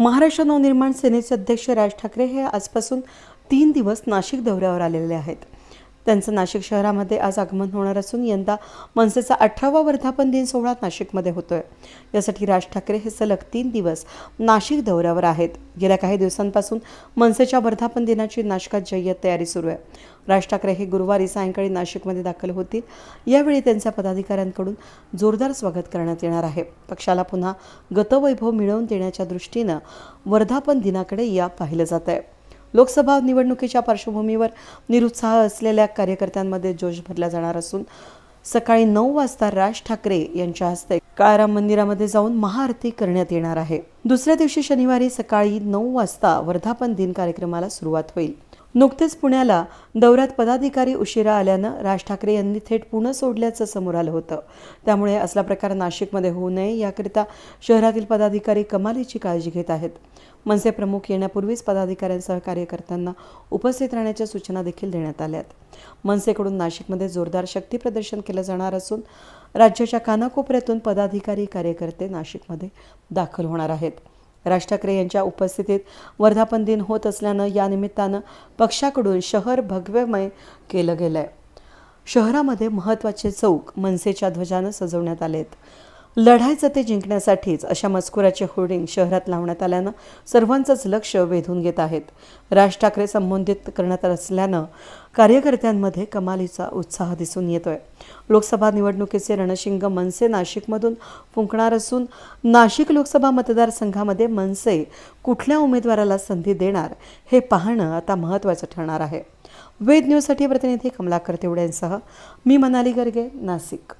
महाराष्ट्र नवनिर्माण सेनेचे अध्यक्ष राज ठाकरे हे आजपासून तीन दिवस नाशिक दौऱ्यावर आलेले आहेत. त्यांचं नाशिक शहरामध्ये आज आगमन होणार असून यंदा मनसेचा अठरावा वर्धापन दिन सोहळा नाशिकमध्ये होतोय. यासाठी राज ठाकरे हे सलग तीन दिवस नाशिक दौऱ्यावर आहेत. गेल्या काही दिवसांपासून मनसेच्या वर्धापन दिनाची नाशकात जय्यत तयारी सुरू आहे. राज ठाकरे हे गुरुवारी सायंकाळी नाशिकमध्ये दाखल होतील. यावेळी त्यांच्या पदाधिकाऱ्यांकडून जोरदार स्वागत करण्यात येणार आहे. पक्षाला पुन्हा गतवैभव मिळवून देण्याच्या दृष्टीनं वर्धापन दिनाकडे या पाहिलं जात आहे लोकसभा निवडणुकीच्या पार्श्वभूमीवर निरुत्साह असलेल्या कार्यकर्त्यांमध्ये जोश भरला जाणार असून सकाळी नऊ वाजता राज ठाकरे यांच्या हस्ते काळाराम मंदिरामध्ये जाऊन महाआरती करण्यात येणार आहे. दुसऱ्या दिवशी शनिवारी सकाळी नऊ वाजता वर्धापन दिन कार्यक्रमाला सुरुवात होईल. नुकतेच पुण्याला दौऱ्यात पदाधिकारी उशिरा आल्यानं राज ठाकरे यांनी थेट पुणे सोडल्याचं समोर आलं होतं. त्यामुळे असला प्रकार नाशिकमध्ये होऊ नये याकरिता शहरातील पदाधिकारी कमालीची काळजी घेत आहेत. मनसे प्रमुख येण्यापूर्वीच पदाधिकाऱ्यांसह कार्यकर्त्यांना उपस्थित राहण्याच्या सूचना देखील देण्यात आल्यात. मनसेकडून नाशिकमध्ये जोरदार शक्ती प्रदर्शन केलं जाणार असून राज्याच्या कानाकोपऱ्यातून पदाधिकारी कार्यकर्ते नाशिकमध्ये दाखल होणार आहेत. राज ठाकरे यांच्या उपस्थितीत वर्धापन दिन होत असल्यानं या निमित्तानं पक्षाकडून शहर भगवेमय केलं गेलंय. शहरामध्ये महत्त्वाचे चौक मनसेच्या ध्वजानं सजवण्यात आलेत. लढायचं ते जिंकण्यासाठीच अशा मजकुराचे होर्डिंग शहरात लावण्यात आल्यानं सर्वांचंच लक्ष वेधून घेत आहेत. राज ठाकरे संबोधित करण्यात असल्यानं कार्यकर्त्यांमध्ये कमालीचा उत्साह दिसून येतोय. लोकसभा निवडणुकीचे रणशिंग मनसे नाशिकमधून फुंकणार असून नाशिक लोकसभा मतदारसंघामध्ये मनसे कुठल्या उमेदवाराला संधी देणार हे पाहणं आता महत्त्वाचं ठरणार आहे. वेद न्यूजसाठी प्रतिनिधी कमलाकर तेवड्यांसह मी मनाली गर्गे नाशिक.